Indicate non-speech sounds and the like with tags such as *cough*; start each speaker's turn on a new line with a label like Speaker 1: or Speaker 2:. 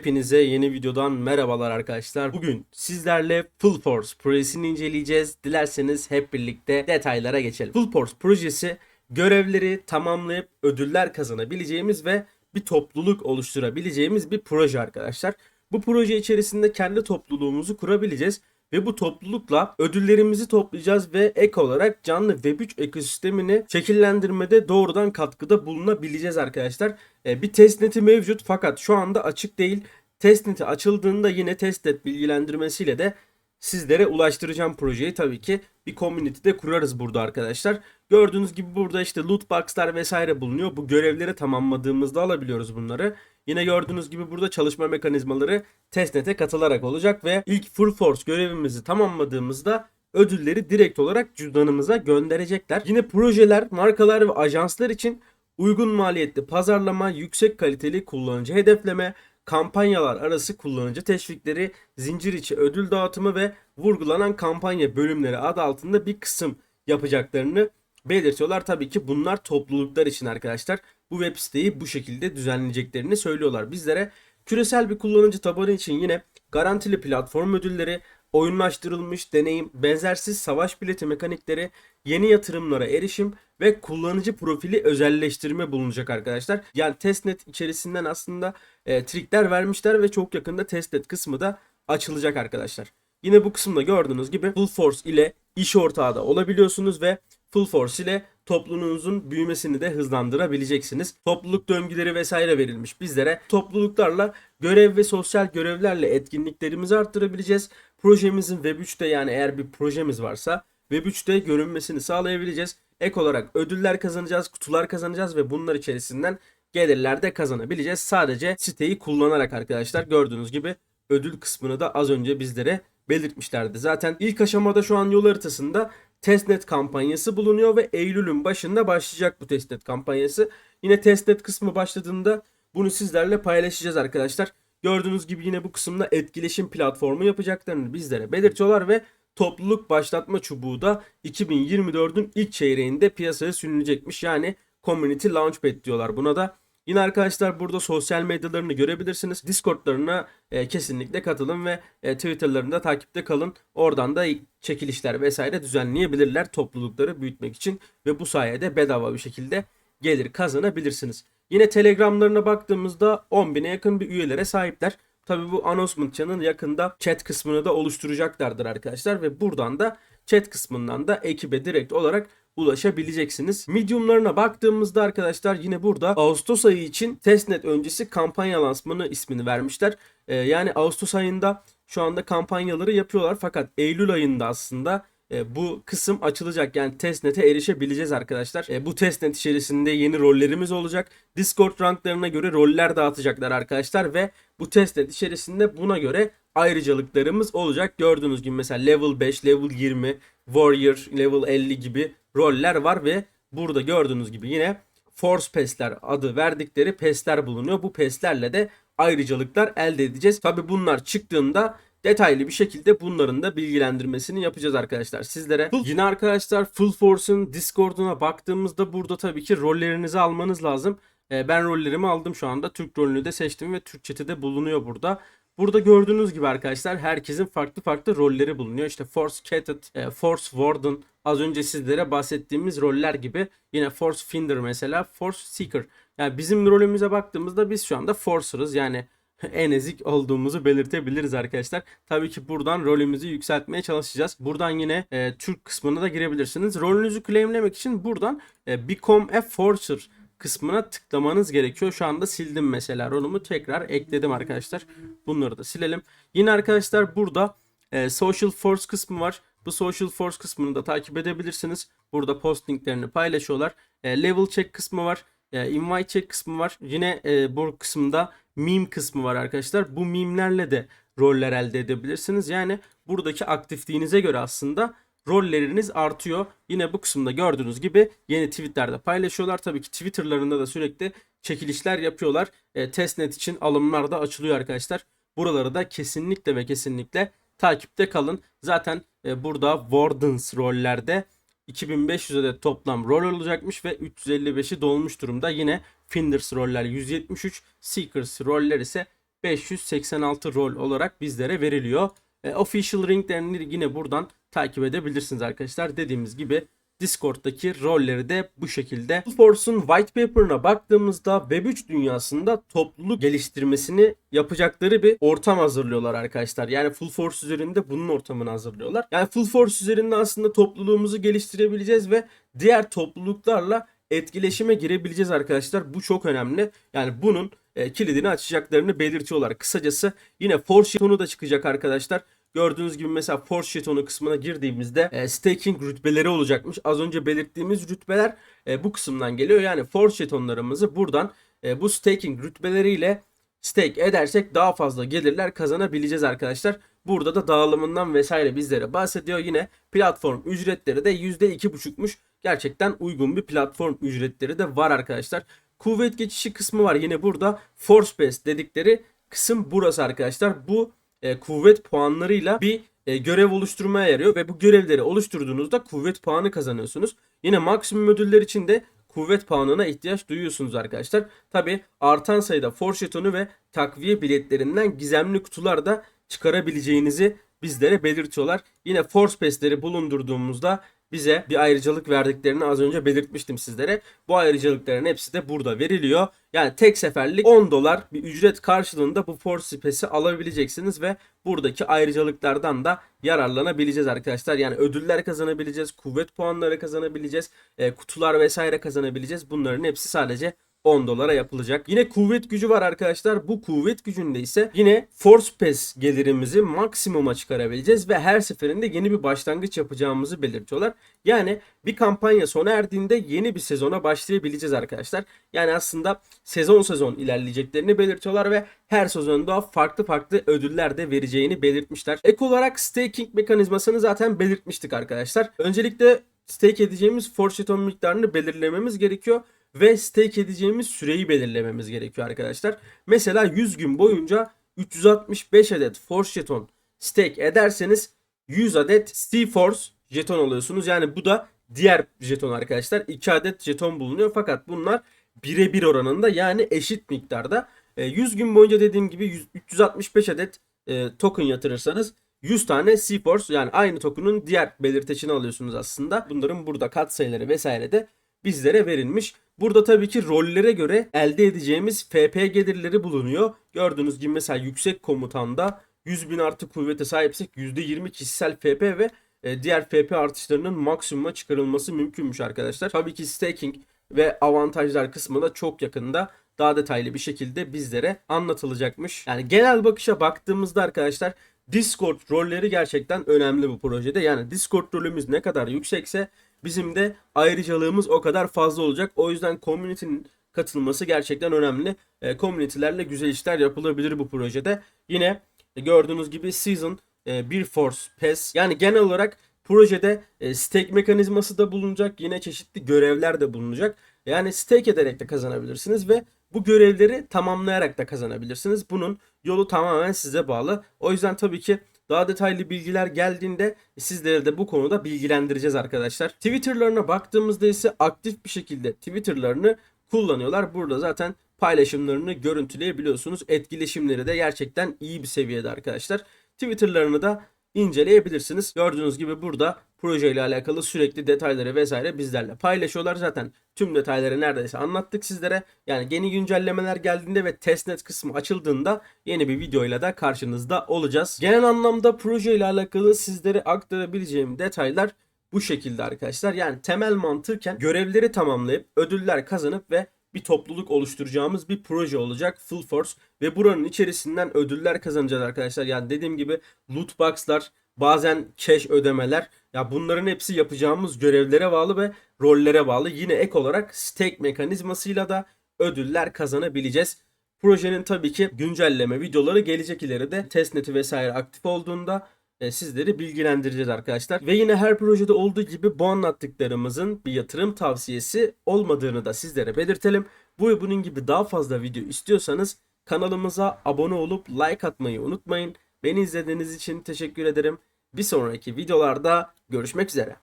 Speaker 1: Hepinize yeni videodan merhabalar arkadaşlar. Bugün sizlerle Full Force projesini inceleyeceğiz. Dilerseniz hep birlikte detaylara geçelim. Full Force projesi görevleri tamamlayıp ödüller kazanabileceğimiz ve bir topluluk oluşturabileceğimiz bir proje arkadaşlar. Bu proje içerisinde kendi topluluğumuzu kurabileceğiz ve bu toplulukla ödüllerimizi toplayacağız ve ek olarak canlı Web3 ekosistemini şekillendirmede doğrudan katkıda bulunabileceğiz arkadaşlar. E, bir testneti mevcut fakat şu anda açık değil. Testneti açıldığında yine testnet bilgilendirmesiyle de sizlere ulaştıracağım projeyi tabii ki bir community'de kurarız burada arkadaşlar. Gördüğünüz gibi burada işte loot box'lar vesaire bulunuyor. Bu görevleri tamamladığımızda alabiliyoruz bunları. Yine gördüğünüz gibi burada çalışma mekanizmaları testnet'e katılarak olacak ve ilk full force görevimizi tamamladığımızda ödülleri direkt olarak cüzdanımıza gönderecekler. Yine projeler, markalar ve ajanslar için uygun maliyetli pazarlama, yüksek kaliteli kullanıcı hedefleme, kampanyalar arası kullanıcı teşvikleri, zincir içi ödül dağıtımı ve vurgulanan kampanya bölümleri adı altında bir kısım yapacaklarını belirtiyorlar. Tabii ki bunlar topluluklar için arkadaşlar. Bu web siteyi bu şekilde düzenleyeceklerini söylüyorlar bizlere. Küresel bir kullanıcı tabanı için yine garantili platform ödülleri, oyunlaştırılmış deneyim, benzersiz savaş bileti mekanikleri, yeni yatırımlara erişim ve kullanıcı profili özelleştirme bulunacak arkadaşlar. Yani testnet içerisinden aslında e, trikler vermişler ve çok yakında testnet kısmı da açılacak arkadaşlar. Yine bu kısımda gördüğünüz gibi Full Force ile iş ortağı da olabiliyorsunuz ve Full Force ile topluluğunuzun büyümesini de hızlandırabileceksiniz. Topluluk döngüleri vesaire verilmiş bizlere. Topluluklarla görev ve sosyal görevlerle etkinliklerimizi arttırabileceğiz. Projemizin Web 3'te yani eğer bir projemiz varsa Web 3'te görünmesini sağlayabileceğiz. Ek olarak ödüller kazanacağız, kutular kazanacağız ve bunlar içerisinden gelirler de kazanabileceğiz. Sadece siteyi kullanarak arkadaşlar gördüğünüz gibi ödül kısmını da az önce bizlere belirtmişlerdi. Zaten ilk aşamada şu an yol haritasında testnet kampanyası bulunuyor ve Eylül'ün başında başlayacak bu testnet kampanyası. Yine testnet kısmı başladığında bunu sizlerle paylaşacağız arkadaşlar. Gördüğünüz gibi yine bu kısımda etkileşim platformu yapacaklarını bizlere belirtiyorlar ve topluluk başlatma çubuğu da 2024'ün ilk çeyreğinde piyasaya sürülecekmiş. Yani Community Launchpad diyorlar buna da. Yine arkadaşlar burada sosyal medyalarını görebilirsiniz. Discord'larına e, kesinlikle katılın ve e, Twitter'larında takipte kalın. Oradan da çekilişler vesaire düzenleyebilirler toplulukları büyütmek için ve bu sayede bedava bir şekilde gelir kazanabilirsiniz. Yine Telegram'larına baktığımızda 10.000'e yakın bir üyelere sahipler. Tabi bu announcement channel yakında chat kısmını da oluşturacaklardır arkadaşlar ve buradan da chat kısmından da ekibe direkt olarak ulaşabileceksiniz. Medium'larına baktığımızda arkadaşlar yine burada Ağustos ayı için testnet öncesi kampanya lansmanı ismini vermişler. Ee, yani Ağustos ayında şu anda kampanyaları yapıyorlar fakat Eylül ayında aslında e, bu kısım açılacak. Yani testnet'e erişebileceğiz arkadaşlar. E, bu testnet içerisinde yeni rollerimiz olacak. Discord ranklarına göre roller dağıtacaklar arkadaşlar ve bu testnet içerisinde buna göre ayrıcalıklarımız olacak. Gördüğünüz gibi mesela level 5, level 20, warrior, level 50 gibi roller var ve burada gördüğünüz gibi yine force pestler adı verdikleri pestler bulunuyor. Bu pestlerle de ayrıcalıklar elde edeceğiz. Tabi bunlar çıktığında detaylı bir şekilde bunların da bilgilendirmesini yapacağız arkadaşlar sizlere. Yine arkadaşlar Full Force'un Discord'una baktığımızda burada tabii ki rollerinizi almanız lazım. Ee, ben rollerimi aldım şu anda. Türk rolünü de seçtim ve Türk chat'i de bulunuyor burada. Burada gördüğünüz gibi arkadaşlar herkesin farklı farklı rolleri bulunuyor. İşte Force Cadet, Force Warden, az önce sizlere bahsettiğimiz roller gibi. Yine Force Finder mesela, Force Seeker. Yani bizim rolümüze baktığımızda biz şu anda Forcer'ız. Yani *laughs* en ezik olduğumuzu belirtebiliriz arkadaşlar. Tabii ki buradan rolümüzü yükseltmeye çalışacağız. Buradan yine e, Türk kısmına da girebilirsiniz. Rolünüzü claimlemek için buradan e, Become a Forcer kısmına tıklamanız gerekiyor. Şu anda sildim mesela rolümü tekrar ekledim arkadaşlar. Bunları da silelim. Yine arkadaşlar burada e, Social Force kısmı var. Bu Social Force kısmını da takip edebilirsiniz. Burada postinglerini paylaşıyorlar. E, level check kısmı var. E, invite check kısmı var. Yine e, bu kısımda meme kısmı var arkadaşlar. Bu meme'lerle de roller elde edebilirsiniz. Yani buradaki aktifliğinize göre aslında rolleriniz artıyor. Yine bu kısımda gördüğünüz gibi yeni tweetlerde paylaşıyorlar. Tabii ki Twitter'larında da sürekli çekilişler yapıyorlar. E, testnet için alımlar da açılıyor arkadaşlar. Buraları da kesinlikle ve kesinlikle takipte kalın. Zaten e, burada Wardens rollerde 2500 adet toplam rol olacakmış ve 355'i dolmuş durumda. Yine Finders roller 173, Seekers roller ise 586 rol olarak bizlere veriliyor. E, official linklerini yine buradan takip edebilirsiniz arkadaşlar. Dediğimiz gibi Discord'daki rolleri de bu şekilde. Force'un white paper'ına baktığımızda Web3 dünyasında topluluk geliştirmesini yapacakları bir ortam hazırlıyorlar arkadaşlar. Yani Full Force üzerinde bunun ortamını hazırlıyorlar. Yani Full Force üzerinde aslında topluluğumuzu geliştirebileceğiz ve diğer topluluklarla etkileşime girebileceğiz arkadaşlar. Bu çok önemli. Yani bunun e, kilidini açacaklarını belirtiyorlar. Kısacası yine Force jetonu da çıkacak arkadaşlar. Gördüğünüz gibi mesela Force jetonu kısmına girdiğimizde e, staking rütbeleri olacakmış. Az önce belirttiğimiz rütbeler e, bu kısımdan geliyor. Yani Force jetonlarımızı buradan e, bu staking rütbeleriyle stake edersek daha fazla gelirler kazanabileceğiz arkadaşlar. Burada da dağılımından vesaire bizlere bahsediyor. Yine platform ücretleri de %2,5'muş. Gerçekten uygun bir platform ücretleri de var arkadaşlar. Kuvvet geçişi kısmı var yine burada. Force Pass dedikleri kısım burası arkadaşlar. Bu e, kuvvet puanlarıyla bir e, görev oluşturmaya yarıyor ve bu görevleri oluşturduğunuzda kuvvet puanı kazanıyorsunuz. Yine maksimum ödüller için de kuvvet puanına ihtiyaç duyuyorsunuz arkadaşlar. Tabi artan sayıda force jetonu ve takviye biletlerinden gizemli kutular da çıkarabileceğinizi bizlere belirtiyorlar. Yine force pass'leri bulundurduğumuzda bize bir ayrıcalık verdiklerini az önce belirtmiştim sizlere. Bu ayrıcalıkların hepsi de burada veriliyor. Yani tek seferlik 10 dolar bir ücret karşılığında bu Force Pass'i alabileceksiniz ve buradaki ayrıcalıklardan da yararlanabileceğiz arkadaşlar. Yani ödüller kazanabileceğiz, kuvvet puanları kazanabileceğiz, e, kutular vesaire kazanabileceğiz. Bunların hepsi sadece 10 dolara yapılacak. Yine kuvvet gücü var arkadaşlar. Bu kuvvet gücünde ise yine Force Pass gelirimizi maksimuma çıkarabileceğiz ve her seferinde yeni bir başlangıç yapacağımızı belirtiyorlar. Yani bir kampanya sona erdiğinde yeni bir sezona başlayabileceğiz arkadaşlar. Yani aslında sezon sezon ilerleyeceklerini belirtiyorlar ve her sezonda farklı farklı ödüller de vereceğini belirtmişler. Ek olarak staking mekanizmasını zaten belirtmiştik arkadaşlar. Öncelikle stake edeceğimiz force miktarını belirlememiz gerekiyor ve stake edeceğimiz süreyi belirlememiz gerekiyor arkadaşlar. Mesela 100 gün boyunca 365 adet Force jeton stake ederseniz 100 adet C-Force jeton alıyorsunuz. Yani bu da diğer jeton arkadaşlar. 2 adet jeton bulunuyor fakat bunlar birebir oranında yani eşit miktarda. 100 gün boyunca dediğim gibi 100, 365 adet e, token yatırırsanız 100 tane C-Force yani aynı token'ın diğer belirteçini alıyorsunuz aslında. Bunların burada katsayıları vesaire de bizlere verilmiş. Burada tabii ki rollere göre elde edeceğimiz FP gelirleri bulunuyor. Gördüğünüz gibi mesela yüksek komutanda 100 bin artı kuvvete sahipsek %20 kişisel FP ve e, diğer FP artışlarının maksimuma çıkarılması mümkünmüş arkadaşlar. Tabii ki staking ve avantajlar kısmı da çok yakında daha detaylı bir şekilde bizlere anlatılacakmış. Yani genel bakışa baktığımızda arkadaşlar Discord rolleri gerçekten önemli bu projede. Yani Discord rolümüz ne kadar yüksekse bizim de ayrıcalığımız o kadar fazla olacak. O yüzden community'nin katılması gerçekten önemli. E, community'lerle güzel işler yapılabilir bu projede. Yine e, gördüğünüz gibi Season e, bir Force Pass yani genel olarak projede e, stake mekanizması da bulunacak. Yine çeşitli görevler de bulunacak. Yani stake ederek de kazanabilirsiniz ve bu görevleri tamamlayarak da kazanabilirsiniz. Bunun yolu tamamen size bağlı. O yüzden tabii ki daha detaylı bilgiler geldiğinde sizleri de bu konuda bilgilendireceğiz arkadaşlar. Twitter'larına baktığımızda ise aktif bir şekilde Twitter'larını kullanıyorlar. Burada zaten paylaşımlarını görüntüleyebiliyorsunuz. Etkileşimleri de gerçekten iyi bir seviyede arkadaşlar. Twitter'larını da inceleyebilirsiniz. Gördüğünüz gibi burada projeyle alakalı sürekli detayları vesaire bizlerle paylaşıyorlar. Zaten tüm detayları neredeyse anlattık sizlere. Yani yeni güncellemeler geldiğinde ve testnet kısmı açıldığında yeni bir videoyla da karşınızda olacağız. Genel anlamda projeyle alakalı sizlere aktarabileceğim detaylar bu şekilde arkadaşlar. Yani temel mantıken görevleri tamamlayıp ödüller kazanıp ve bir topluluk oluşturacağımız bir proje olacak Full Force ve buranın içerisinden ödüller kazanacağız arkadaşlar. Yani dediğim gibi loot box'lar, bazen cash ödemeler ya bunların hepsi yapacağımız görevlere bağlı ve rollere bağlı. Yine ek olarak stake mekanizmasıyla da ödüller kazanabileceğiz. Projenin tabii ki güncelleme videoları gelecek ileride testneti vesaire aktif olduğunda e, sizleri bilgilendireceğiz arkadaşlar. Ve yine her projede olduğu gibi bu anlattıklarımızın bir yatırım tavsiyesi olmadığını da sizlere belirtelim. Bu ve bunun gibi daha fazla video istiyorsanız kanalımıza abone olup like atmayı unutmayın. Beni izlediğiniz için teşekkür ederim. Bir sonraki videolarda görüşmek üzere.